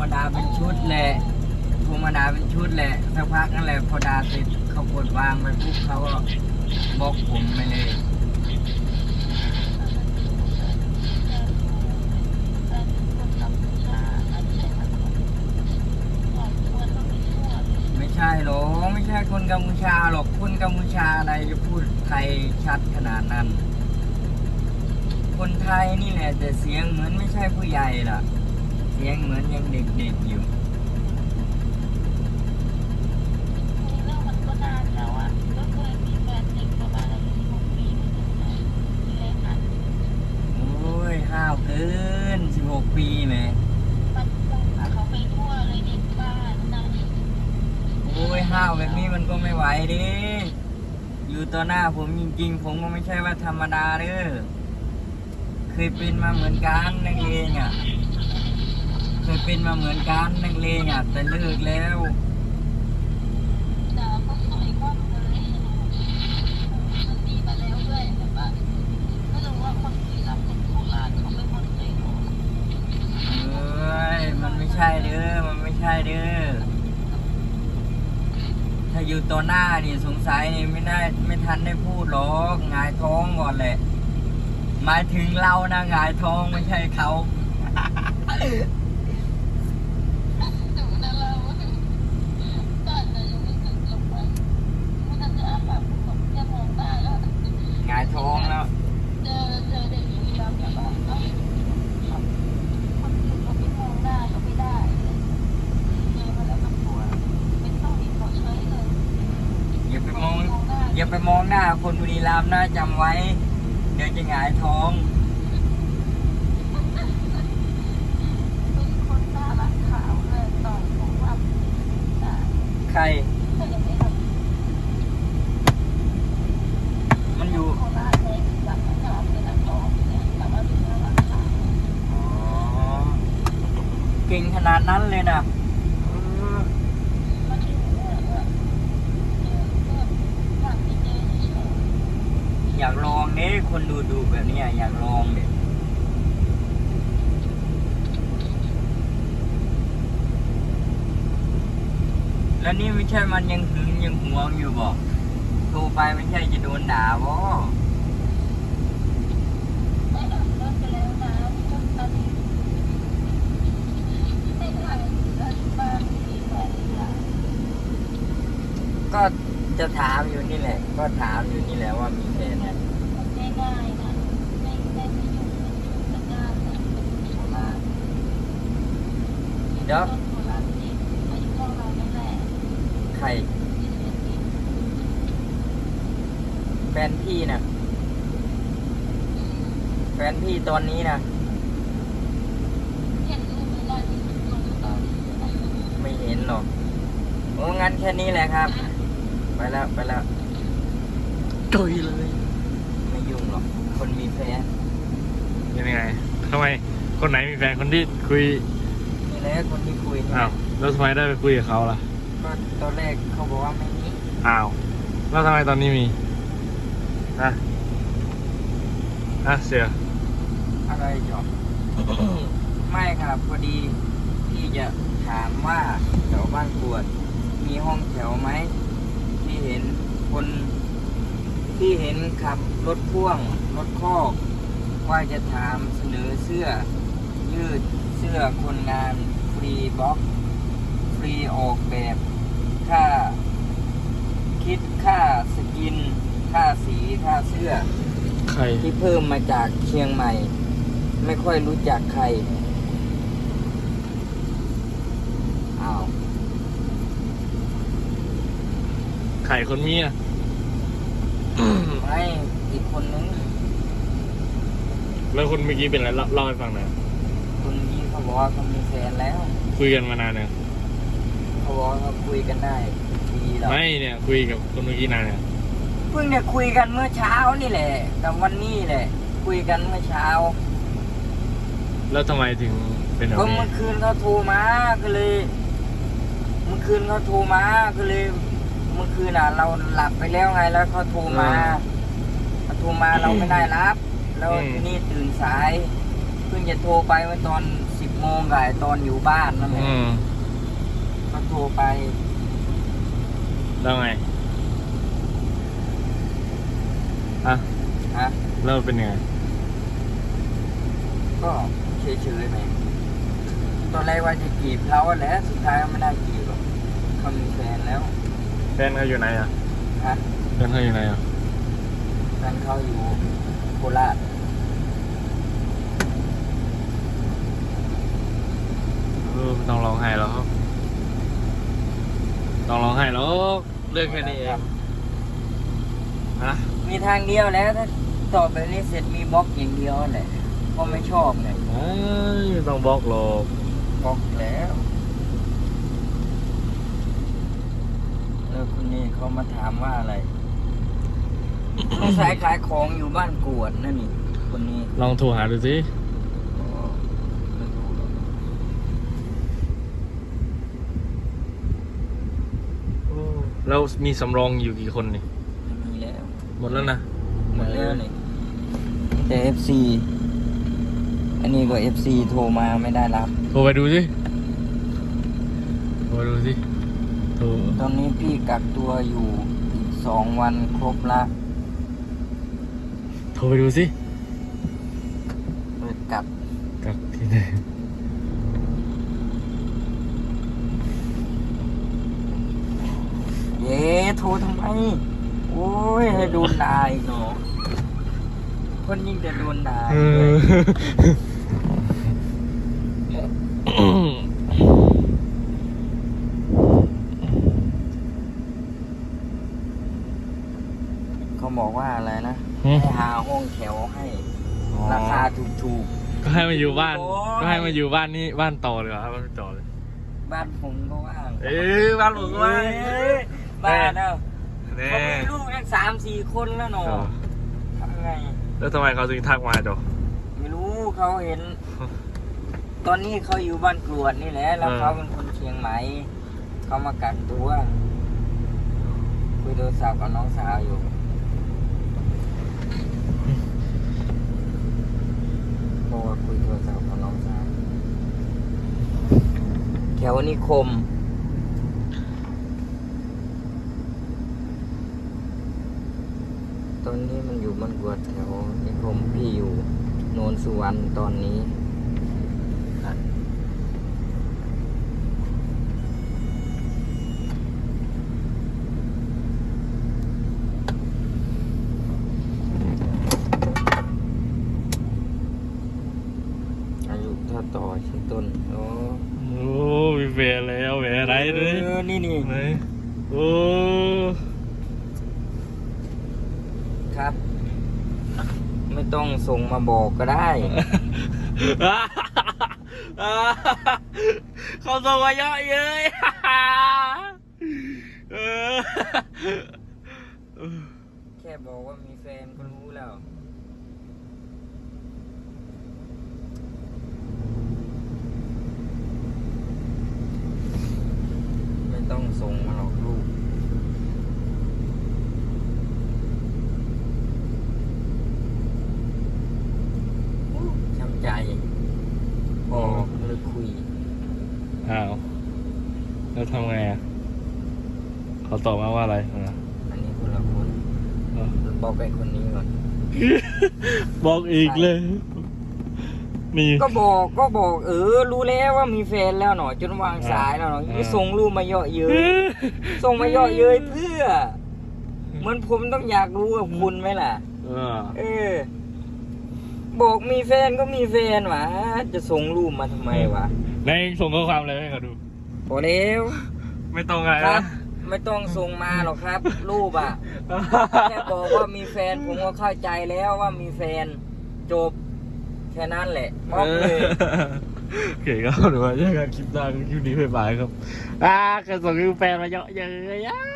มาดาเป็นชุดแหละโทรมาดาเป็นชุดแหละสักพักนั่นแหละพอดาเสร็จเขากดวางไปปุ๊บเขาก็บล็อกผมไปเลยไม่ใช่หรอไม่ใช่คนกัมพูชาหรอกคนกัมพูชาอะไรจะพูดไทยชัดขนาดนั้น คนไทยนี่แหละแต่เสียงเหมือนไม่ใช่ผู้ใหญ่ล่ะ สียงเหมือนยังเด็กๆอยู่โอ้ยห้าวเกินสิบหกปีแหมโอ้ยห้าวแบบนี้มันก็ไม่ไหวดิอยู่ต่อหน้าผมจริงๆ ผมก็ไม่ใช่ว่าธรรมดาเด้อเคยเป็นมาเหมือนกันนักเลงอะเค ยเป็นมาเหมือนกันนักเลงอะแต่เลิกแล้วเอ้ยมันไม่ใช่เด้อมันไม่ใช่เด้อถ้าอยู่ต่อหน้านี่สงสัยนี่ไม่ได้ไม่ทันได้พูดหรอกหงายท้องก่อนแหละหมายถึงเรานะหงายท้องไม่ใช่เขา หงายท้องแล้ว อย่าไปมอง อย่าไปมองหน้าคนบุรีรัมย์นะจำไว้ เดี๋ยวจะหงายท้องใคร มันอยู่อ๋อเก่งขนาดนั้นเลยนะเออ อยากลองเน้คนดูดูแบบนี้อยากลองเด็แล้วนี่ไม่ใช่มันยังหึงยังหวงอยู่บอกโทรไปไม่ใช่จะโดนด่าบ่ก็จะถามอยู่นี่แหละ ก็ถามอยู่นี่แหละว่ามีแฟนไหมเดี๋ยวใครแฟนพี่น่ะแฟนพี่ตอนนี้นะไม่เห็นหรอกโอ้งั้นแค่นี้แหละครับ ไปแล้วไปแล้วจุยเลย ไม่ยุ่งหรอก คนมีแฟนยังไงทำไม คนไหนมีแฟนคนที่คุยนี่ แหละคนที่คุยเนี่ยอ้าวแล้วทำไมได้ไปคุยกับเขาล่ะ ก็ตอนแรกเขาบอกว่าไม่มีอ้าวแล้วทำไมตอนนี้มีนะนะเสืออะไรหรอกไม่ครับพอดีที่จะถามว่าแถวบ้านกวด มีห้องแถวไหมที่เห็นคนที่เห็นขับรถพ่วงรถคอกว่าจะถามเสนอเสื้อ ยืดเสื้อคนงานฟ รีบล็อกฟรีออกแบบค่า คิดค่าสกิน ค่าสีค่าเสื้อ ใคร ที่เพิ่มมาจากเชียงใหม่ ไม่ค่อยรู้จักใครอ้าวใครคนมีอะไม่อีกคนนึง แล้วคนเมื่อกี้เป็นอะไรเล่าเล่าให้ฟังหน่อยคนนี้ เขาบอกว่าเขามีแฟนแล้ว คุยกันมานานเนี่ยงเขาบอกว่าเขาคุยกันได้ดีแล้วไม่เนี่ย คุยกับคนเมื่อกี้นานเนี่ยงเพิ่งเนี่ยคุยกันเมื่อเช้านี่แหละกับวันนี้แหละ คุยกันเมื่อเช้าแล้วทำไมถึงเป็นแบบก็นี้เมื่อคืนเขาโทรมาก็เลย เมื่อคืนเขาโทรมาก็เลย เมื่อคืนอะ เราหลับไปแล้วไงแล้วเขาโทรมาเขาโทรมาเราไม่ได้รับ แล้วทีนี้ตื่นสาย เพิ่งจะโทรไปเมื่อตอนสิบ งงกับไอ้ตอนอยู่บ้านนั่นแหละอืมก็โทรไปแล้วไงอะฮะแล้วเป็นยังไงก็เฉยๆไปตอนแรกว่าจะจีบเขาแหละสุดท้ายก็ไม่ได้จีบหรอกเขามีแฟนแล้วแฟนเขาอยู่ไหนอะฮะแฟนเขาอยู่ไหนอะแฟนเขาอยู่โคราช เออ ไม่ต้องร้องไห้แล้วครับ ต้องร้องไห้แล้วเรื่องแค่นี้เองฮะมีทางเดียวแล้วถ้าตอบแบบนี้เสร็จมีบล็อกอย่างเดียวแหละเพราะไม่ชอบเนี่ยเอ้ยไม่ต้องบล็อกหรอกบล็อกแล้ว แล้วคนนี้เขามาถามว่าอะไรสงสัยขายของอยู่บ้านกวดนั่นนี่คนนี้ลองโทรหาดูสิ อ๋อไม่รู้หรอก แล้วมีสำรองอยู่กี่คนนี่ ไม่มีแล้ว หมดแล้วนะหมดแล้วนี่แต่ FC อันนี้ก็ FC โทรมาไม่ได้รับ โทรไปดูสิโทรไปดูสิโทรตอนนี้พี่กักตัวอยู่อีกสองวันครบละ โทรไปดูสิเปิดกลับ กับที่ไหน เย้โทรทำไม โอ้ยให้โดนด่าอีกเนาะคนยิ่งจะโดนด่าเออีกเลยอเขาบอกว่าอะไรนะ หึให้หาห้องแถวให้ ราคาถูก ก็ให้มาอยู่บ้าน โอ้ย ก็ให้มาอยู่บ้านนี่บ้านต่อเลยเหรอครับบ้านต่อเลย ๆ บ้านผมก็ว่าง เอ้ยบ้านผมก็ว่างเอ้ย บ้านเนาะแน่เขามีลูกกันสามสี่คนแล้วเนาะเออทำไง แล้วทำไมเขาถึงทักมาจ๊อไม่รู้เขาเห็น ตอนนี้เขาอยู่บ้านกรวดนี่แหละแล้วเออเขาเป็นคนเชียงใหม่เขามากักตัวคุยโทรศัพท์กับน้องสาวอยู่บอกว่าคุยโทรศัพท์กับน้องสาวแถวนิคม ตอ นี้มันอยู่มันกวดแถวนิคมพี่อยู่โนนสุวรรณตอนนี้ อายุถ้าต่อชิ้นต้นโอ้ โอ้มีแฟนแล้วแหวนอะไรเลย เออนี่นี่ ไหนโอ้ ครับ ไม่ต้องส่งมาบอกก็ได้ เขาส่งมาเยอะเย้ยเออแค่บอกว่ามีแฟนก็รู้แล้ว ไม่ต้องส่งมาหรอกลูก ช้ำใจพอเลิกคุย อ้าว แล้วทำไงอะเขาตอบมาว่าอะไรอะอันนี้คนละคนเออบอกไปคนนี้ก่อน บอกอีกเลยนี่ก็บอกก็บอกเออ รู้แล้วว่ามีแฟนแล้วหนอจนวางสายแล้วหนออ่าไม่ส่งรูปมาเยาะเย้ยส่งมาเยาะเย้ยเพื่อ เหมือนผมต้องอยากรู้กับคุณไหมล่ะเออเออบอกมีแฟนก็มีแฟนหวะจะส่งรูปมาทำไมวะ ในส่งข้อความอะไรให้เขาดูพอแล้วไม่ตรงอะไรครันะบไม่ต้องส่งมาหรอกครับ รูปอะ แค่บอกว่ามีแฟนผมก็เข้าใจแล้วว่ามีแฟนจบแค่นั้นแหละบล็อกเลย โอเคครับเดี๋ยวมาเจอกันคลิปหน้าคลิปนี้บ๊ายบายครับ อ่าเคยส่งคือแฟนมาเยอะเยอะ